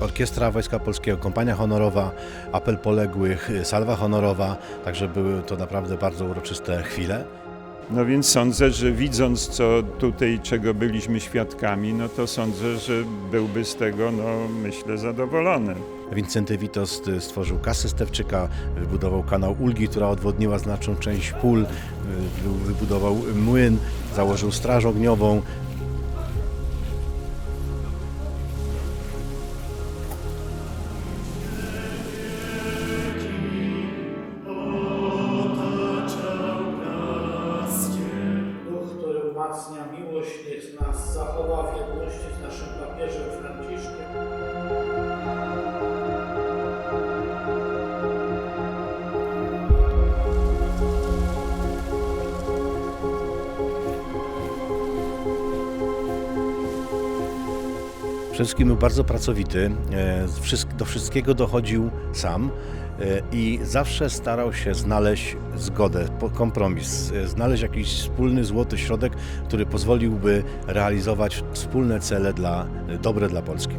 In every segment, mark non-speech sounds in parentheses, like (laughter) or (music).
Orkiestra Wojska Polskiego, Kompania Honorowa, Apel Poległych, Salwa Honorowa, także były to naprawdę bardzo uroczyste chwile. No więc sądzę, że widząc co tutaj, czego byliśmy świadkami, no to sądzę, że byłby z tego, no myślę, zadowolony. Wincenty Witos stworzył kasę Stewczyka, wybudował kanał Ulgi, która odwodniła znaczną część pól, y, wy- wybudował młyn, założył straż ogniową. Zachowa w jedności z naszym papieżem Franciszkiem. Przede wszystkim był bardzo pracowity, e, do wszystkiego dochodził sam i zawsze starał się znaleźć zgodę, kompromis, e, znaleźć jakiś wspólny złoty środek, który pozwoliłby realizować wspólne cele dla, dobre dla Polski.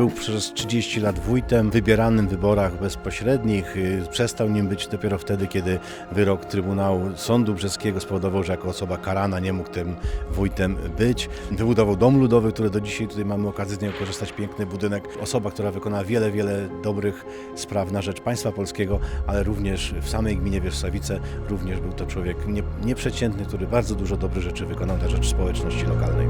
Był przez 30 lat wójtem, wybieranym w wyborach bezpośrednich. Y, Przestał nim być dopiero wtedy, kiedy wyrok Trybunału Sądu Brzeskiego spowodował, że jako osoba karana nie mógł tym wójtem być. Wybudował dom ludowy, który do dzisiaj tutaj mamy okazję z niego korzystać, piękny budynek. Osoba, która wykonała wiele, wiele dobrych spraw na rzecz państwa polskiego, ale również w samej gminie Wierzchowice również był to człowiek nie, nieprzeciętny, który bardzo dużo dobrych rzeczy wykonał na rzecz społeczności lokalnej.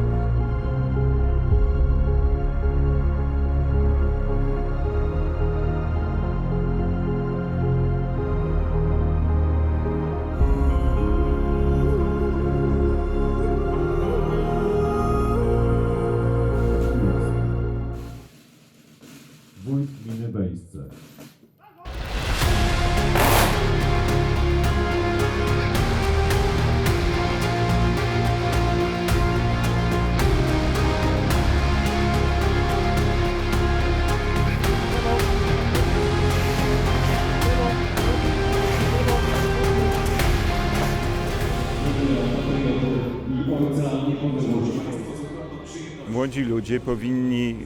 Młodzi ludzie powinni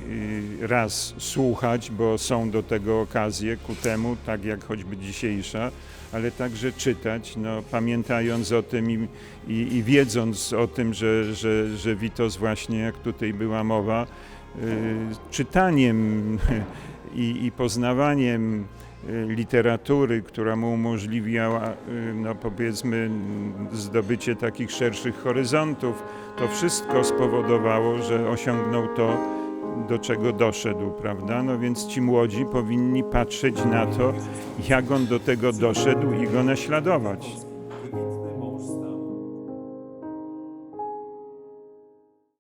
y, raz słuchać, bo są do tego okazje ku temu, tak jak choćby dzisiejsza, ale także czytać, no, pamiętając o tym i, i, i wiedząc o tym, że, że, że Witos właśnie, jak tutaj była mowa, y, czytaniem (laughs) i, i poznawaniem literatury, która mu umożliwiała, y, no powiedzmy, zdobycie takich szerszych horyzontów, to wszystko spowodowało, że osiągnął to, do czego doszedł, prawda? No więc ci młodzi powinni patrzeć na to, jak on do tego doszedł i go naśladować.